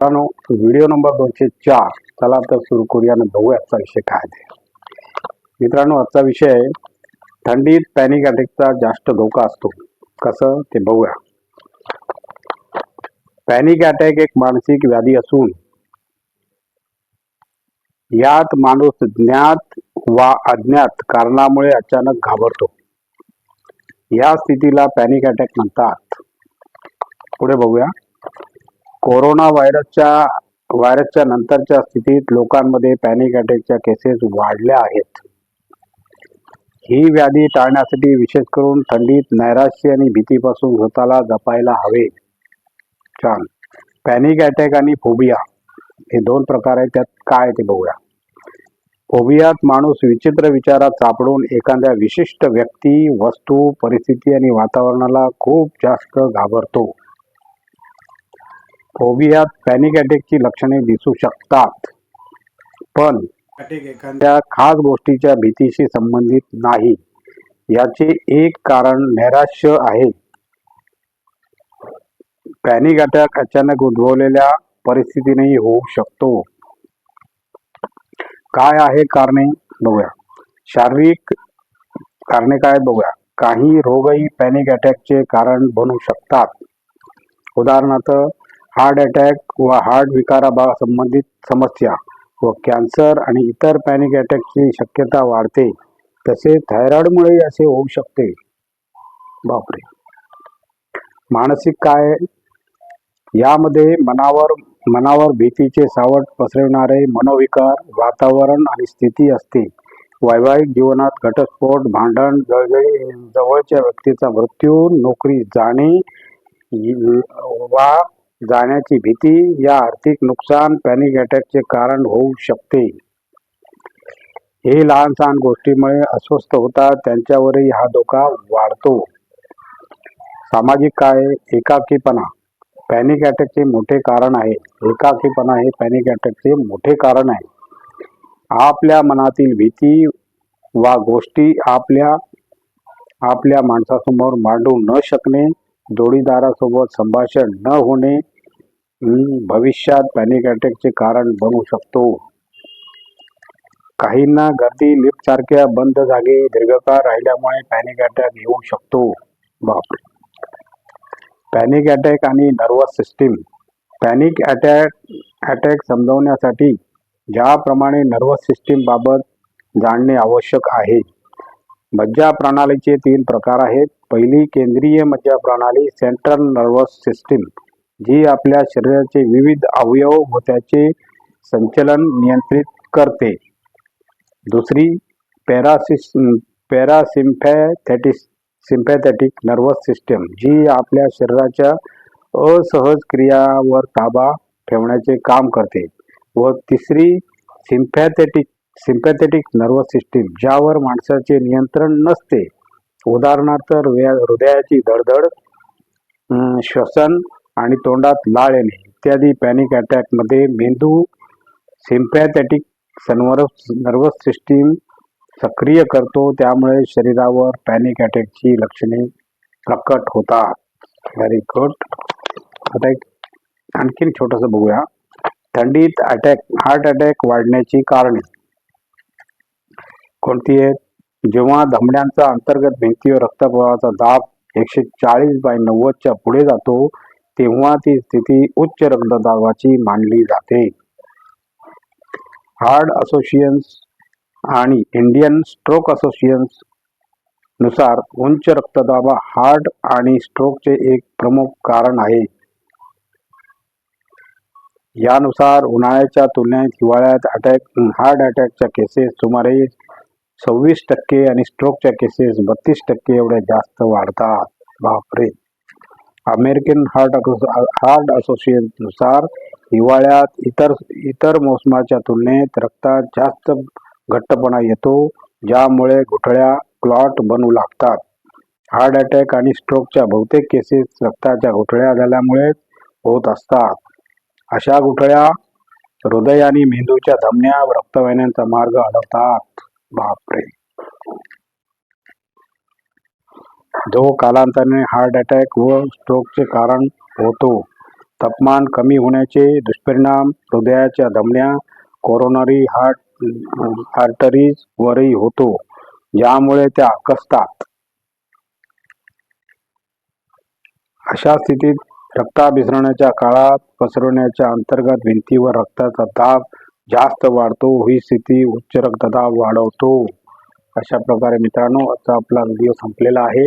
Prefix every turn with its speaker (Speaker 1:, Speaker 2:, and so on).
Speaker 1: मित्रांनो video number दोनशे चार. चला तर सुरू करूया आणि बघूया आजचा विषय काय आहे. ते मित्रांनो आजचा विषय थंडीत पॅनिक अटॅकचा जास्त धोका असतो. कसं? ते बघूया. पॅनिक अटॅक एक मानसिक व्याधी असून यात माणूस ज्ञात वा अज्ञात कारणामुळे अचानक घाबरतो. या स्थितीला पॅनिक अटॅक म्हणतात. पुढे बघूया. कोरोना व्हायरसच्या व्हायरसच्या नंतरच्या स्थितीत लोकांमध्ये पॅनिक अटॅकच्या केसेस वाढल्या आहेत. ही व्याधी टाळण्यासाठी विशेष करून थंडीत नैराश्य आणि भीतीपासून स्वतःला जपायला हवे. छान. पॅनिक अटॅक आणि फोबिया हे दोन प्रकार आहेत त्यात काय आहे ते बघूया. फोबियात माणूस विचित्र विचारात सापडून एखाद्या विशिष्ट व्यक्ती वस्तू परिस्थिती आणि वातावरणाला खूप जास्त घाबरतो. फोबियात पॅनिक अटॅकची लक्षणे दिसू शकतात. पण अटॅक एखाद्या खास गोष्टीच्या भीतीशी संबंधित नाही. याचे एक कारण नैराश्य आहे. पॅनिक अटॅक अचानक उद्भवलेल्या परिस्थितीनेही होऊ शकतो. काय आहे कारणे बघूया. शारीरिक कारणे काय बघूया. काही रोगही पॅनिक अटॅकचे कारण बनू शकतात. उदाहरणार्थ हार्ट अटॅक व हार्ट विकाराबा संबंधित समस्या व कॅन्सर आणि इतर पॅनिक अटॅकची शक्यता वाढते तसेच थायरॉइडमुळे असे होऊ शकते. बापरे! मानसिक काय? यामध्ये मनावर मनावर भीतीचे सावट पसरवणारे मनोविकार वातावरण आणि स्थिती असते. वैवाहिक जीवनात घटस्फोट भांडण जळजळी जवळच्या व्यक्तीचा मृत्यू नोकरी जाणे वा जाण्याची भीती या आर्थिक नुकसान पॅनिक अटॅकचे कारण होऊ शकते. हे लहान सहान गोष्टीमुळे अस्वस्थ होतात त्यांच्यावरही हा धोका वाढतो. सामाजिक काय? एकाकीपणा. पॅनिक अटॅकचे मोठे कारण आहे. एकाकीपणा हे पॅनिक अटॅकचे मोठे कारण आहे. आपल्या मनातील भीती वा गोष्टी आपल्या आपल्या माणसासमोर मांडू न शकणे जोडीदारासोबत संभाषण न होणे भविष्यात पॅनिक अटॅकचे कारण बनू शकतो. काहींना गर्दी लिफ्ट सारख्या बंद जागे दीर्घकाळ राहिल्यामुळे पॅनिक अटॅक येऊ शकतो. बाप पॅनिक अटॅक आणि nervous system panic attack attack समजवण्यासाठी ज्याप्रमाणे नर्वस सिस्टीम बाबत जाणणे आवश्यक आहे. मज्जा प्रणालीचे तीन प्रकार आहेत. पहिली केंद्रीय मज्जा प्रणाली सेंट्रल नर्वस सिस्टीम जी आपल्या शरीराचे विविध अवयव व त्याचे संचलन नियंत्रित करते. दुसरी पॅरासिस पॅरासिम्पॅथेटिस सिम्पॅथेटिक नर्वस सिस्टम जी आपल्या शरीराच्या असहज क्रियावर ताबा ठेवण्याचे काम करते. व तिसरी सिम्पॅथेटिक सिम्पॅथेटिक नर्वस सिस्टीम ज्यावर माणसाचे नियंत्रण नसते. उदाहरणार्थ हृदयाची धडधड श्वसन आणि तोंडात लाळ येणे इत्यादी पॅनिक अटॅकमध्ये मेंदू सिम्पॅथॅटिक सनवरस नर्वस सिस्टीम सक्रिय करतो. त्यामुळे शरीरावर पॅनिक अटॅकची लक्षणे प्रकट होतात. व्हेरी गुड आता एक आणखीन छोटंसं बघूया. थंडीत अटॅक हार्ट अटॅक वाढण्याची कारणे. कोणती आहेत? जेव्हा धमड्यांचा अंतर्गत भिंतीवर रक्तप्रवाहाचा दाब एकशे चाळीस बाय नव्वदच्या पुढे जातो तेव्हा ती स्थिती उच्च रक्तदाबाची मानली जाते. हार्ड असोसिएशन्स आणि इंडियन स्ट्रोक असोसिएशन्सनुसार उंच रक्तदाब हार्ट आणि स्ट्रोकचे एक प्रमुख कारण आहे. यानुसार उन्हाळ्याच्या तुलनेत हिवाळ्यात अटॅक हार्ट अटॅकच्या केसेस सुमारे सव्वीस टक्के आणि स्ट्रोकच्या केसेस बत्तीस टक्के एवढ्या जास्त वाढतात. बापरे! अमेरिकन हार्ट हार्ट असोसिएशननुसार हिवाळ्यात इतर इतर मोसमाच्या तुलनेत रक्तात जास्त घट्टपणा येतो ज्यामुळे घुटळ्या क्लॉट बनू लागतात. हार्ट अटॅक आणि स्ट्रोकच्या बहुतेक केसेस रक्ताच्या घुटळ्या झाल्यामुळे होत असतात. अशा घुटळ्या हृदय आणि मेंदूच्या धमन्या रक्तवाहिन्यांचा मार्ग अडवतात बापरे! जो कालांतराने हार्ट अटॅक व स्ट्रोकचे कारण होतो. तापमान कमी होण्याचे दुष्परिणाम हृदयाच्या धमन्या कोरोनरी हार्ट आर्टरीजवरही होतो ज्यामुळे त्या आकसतात. अशा स्थितीत रक्ताभिसरण्याच्या काळात पसरवण्याच्या अंतर्गत भिंतीवर रक्ताचा दाब जास्त वाढतो ही स्थिती उच्च रक्तदाब वाढवतो. अशा प्रकारे मित्रांनो आजचा आपला व्हिडिओ संपलेला आहे.